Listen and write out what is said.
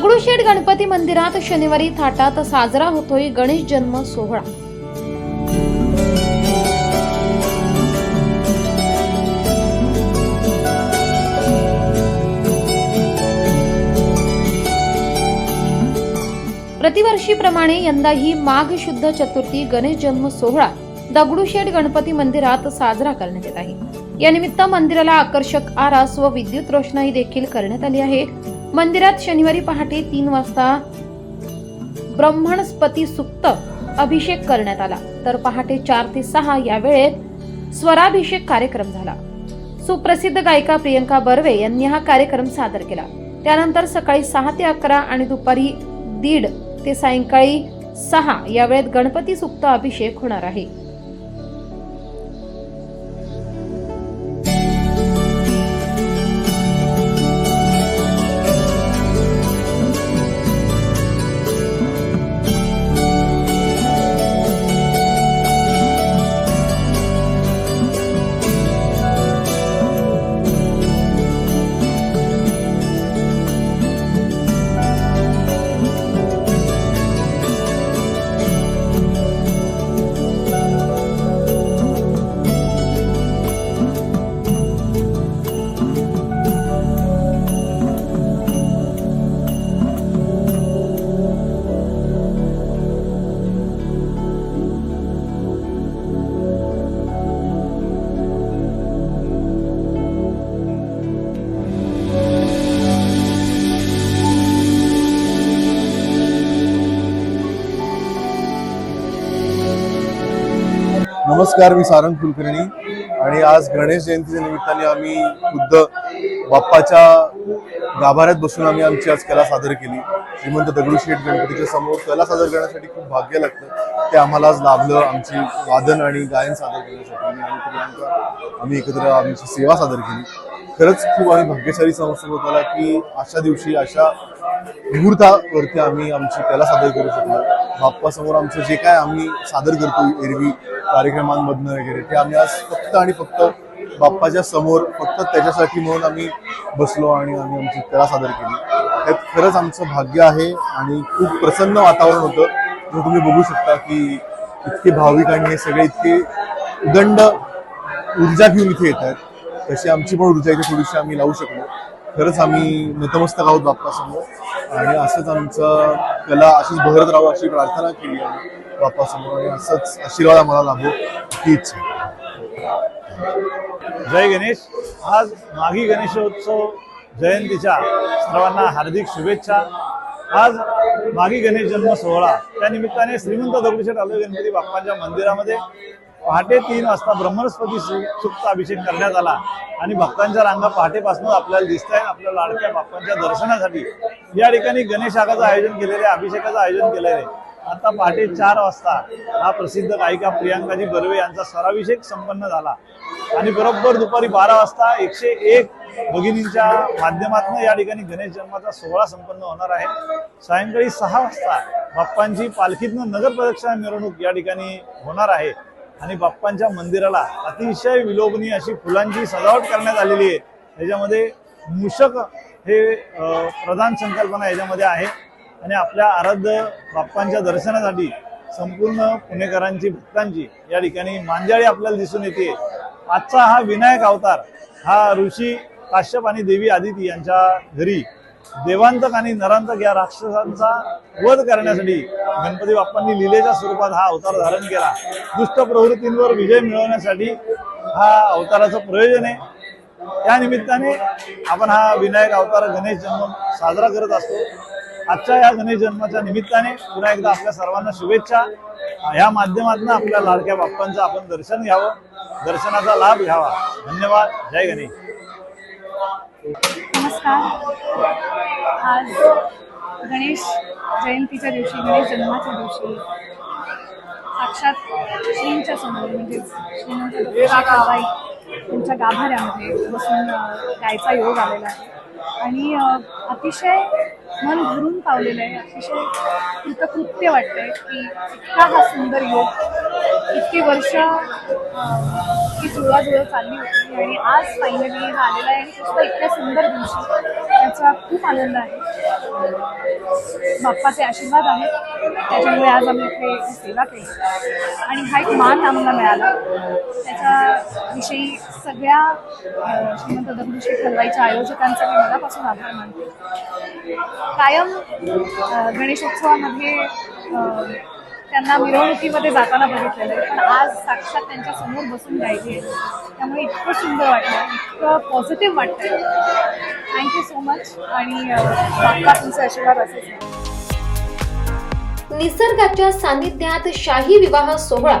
दगडूशेठ गणपती मंदिरात शनिवारी थाटात साजरा होतोय गणेश जन्म सोहळा. प्रतिवर्षीप्रमाणे यंदाही माघ शुद्ध चतुर्थी गणेश जन्म सोहळा दगडूशेठ गणपती मंदिरात साजरा करण्यात येत आहे. या निमित्त मंदिराला आकर्षक आरास व विद्युत रोषणाई देखील करण्यात आली आहे. मंदिरात शनिवारी पहाटे तीन वाजता ब्रह्मणस्पती सुक्त अभिषेक करण्यात आला. तर पहाटे चार ते सहा या वेळेत स्वराभिषेक कार्यक्रम झाला. सुप्रसिद्ध गायिका प्रियंका बर्वे यांनी हा कार्यक्रम सादर केला. त्यानंतर सकाळी सहा ते अकरा आणि दुपारी दीड ते सायंकाळी सहा या वेळेत गणपती सुक्त अभिषेक होणार आहे. नमस्कार मी सारंग कुलकर्णी. आणि आज गणेश जयंतीच्या निमित्ताने आम्ही खुद्द बाप्पाच्या गाभाऱ्यात बसून आम्ही आमची आज कला सादर केली. श्रीमंत दगडूशेठ गणपतीच्या समोर कला सादर करण्यासाठी खूप भाग्य लागतं. ते आम्हाला आज लाभलं आमची वादन आणि गायन सादर करण्यासाठी. आणि प्रियांका आम्ही एकत्र आमची सेवा सादर केली. खरंच खूप आम्ही भाग्यशाली समजतो होताला की अशा दिवशी अशा मुहूर्तावरती आम्ही आमची कला सादर करू शकलो. बाप्पासमोर आमचं जे काय आम्ही सादर करतो एरवी कार्यक्रमांमधनं वगैरे ते आम्ही आज फक्त आणि फक्त बाप्पाच्या समोर फक्त त्याच्यासाठी म्हणून आम्ही बसलो आणि आम्ही आमची कला सादर केली. त्यात खरंच आमचं भाग्य आहे आणि खूप प्रसन्न वातावरण होतं. जे तुम्ही बघू शकता की इतके भाविक आणि हे सगळे इतके उदंड ऊर्जा घेऊन इथे येत आहेत. तशी आमची पण ऊर्जा इथे थोडीशी आम्ही लावू शकलो. खरंच आम्ही नतमस्तक आहोत बाप्पासमोर. आणि असंच आमचं कला अशीच बहरत राहू अशी प्रार्थना केली आहे बाप्पासमोर. आणि असंच आशीर्वाद आम्हाला लाभो हीच जय गणेश. आज माघी गणेशोत्सव जयंतीच्या सर्वांना हार्दिक शुभेच्छा. आज माघी गणेश जन्म सोहळा त्या निमित्ताने श्रीमंत दगडूशेठ आलो गणपती बाप्पांच्या मंदिरामध्ये. पहाटे तीन वाजता ब्रह्मस्पती सु- अभिषेक करण्यात आला. आणि भक्तांच्या रांगा पहाटेपासून आपल्याला दिसत आहे आपल्या लाडक्या बाप्पांच्या दर्शनासाठी. या ठिकाणी गणेशागाचं आयोजन केलेलं आहे, अभिषेकाचं आयोजन केलेलं आहे आता पहाटे चार वाजता हा प्रसिद्ध गायिका प्रियांकाजी बर्वे यांचा सराभिषेक संपन्न झाला. आणि बरोबर दुपारी बारा वाजता एकशे एक भगिनींच्या माध्यमातून या ठिकाणी गणेश जन्माचा सोहळा संपन्न होणार आहे. सायंकाळी सहा वाजता बाप्पांची पालखीतनं नगर प्रदक्षिणा मिरवणूक या ठिकाणी होणार आहे. आणि बाप्पांच्या मंदिराला अतिशय विलोभनीय अशी फुलांची सजावट करण्यात आलेली आहे. याच्यामध्ये मूषक हे प्रधान संकल्पना याच्यामध्ये आहे. आणि आपल्या आराध्य बाप्पांच्या दर्शनासाठी संपूर्ण पुणेकरांची भक्तांची या ठिकाणी मांजाळी आपल्याला दिसून येते. आजचा हा विनायक अवतार हा ऋषी काश्यप आणि देवी आदिती यांच्या घरी देवांतक आणि नरांतक या राक्षसांचा वध करण्यासाठी गणपती बाप्पांनी लिलेच्या स्वरूपात हा अवतार धारण केला. दुष्ट प्रवृत्तींवर विजय मिळवण्यासाठी हा अवताराचं प्रयोजन आहे. त्या निमित्ताने आपण हा विनायक अवतार गणेश जन्म साजरा करत असतो. आजच्या या गणेश जन्माच्या निमित्ताने पुन्हा एकदा आपल्या सर्वांना शुभेच्छा. या माध्यमातून आपल्या लाडक्या बाप्पांचं आपण दर्शन घ्यावं. दर्शनाचा लाभ घ्यावा. धन्यवाद. जय गणेश. नमस्कार. आज गणेश जयंतीच्या दिवशी गणेश जन्माच्या दिवशी साक्षात श्रींच्या समोर म्हणजे श्रीमंत दगडूशेठ त्यांच्या गाभाऱ्यामध्ये बसून गायचा योग आलेला आहे. आणि अतिशय मन भरून पावलेलं आहे. अतिशय कृतकृत्य वाटतंय की इतका हा सुंदर योग इतकी वर्ष ही जुळवाजुळव चालली होती आणि आज फायनली हा आलेला आहे आणि तो इतक्या सुंदर दिवशी. त्याचा खूप आनंद आहे. बाप्पाचे आशीर्वाद आहेत. त्याच्यामुळे आज आम्ही इथे सेवा केली. आणि हा एक मान आम्हाला मिळाला. त्याच्याविषयी सगळ्या श्रीमंत दगडूशेठ हलवाईच्या आयोजकांचा मी मनापासून आभार मानते. कायम गणेशोत्सवामध्ये त्यांना मिरवणुकीमध्ये जाताना बघितलेलं आहे. पण आज साक्षात त्यांच्यासमोर बसून गायली त्यामुळे इतकं सुंदर वाटलं इतकं पॉझिटिव्ह वाटतं थँक्यू सो मच आणि अं, बाप्पा आशीर्वाद असेल निसर्गाच्या सानिध्यात शाही विवाह सोहळा.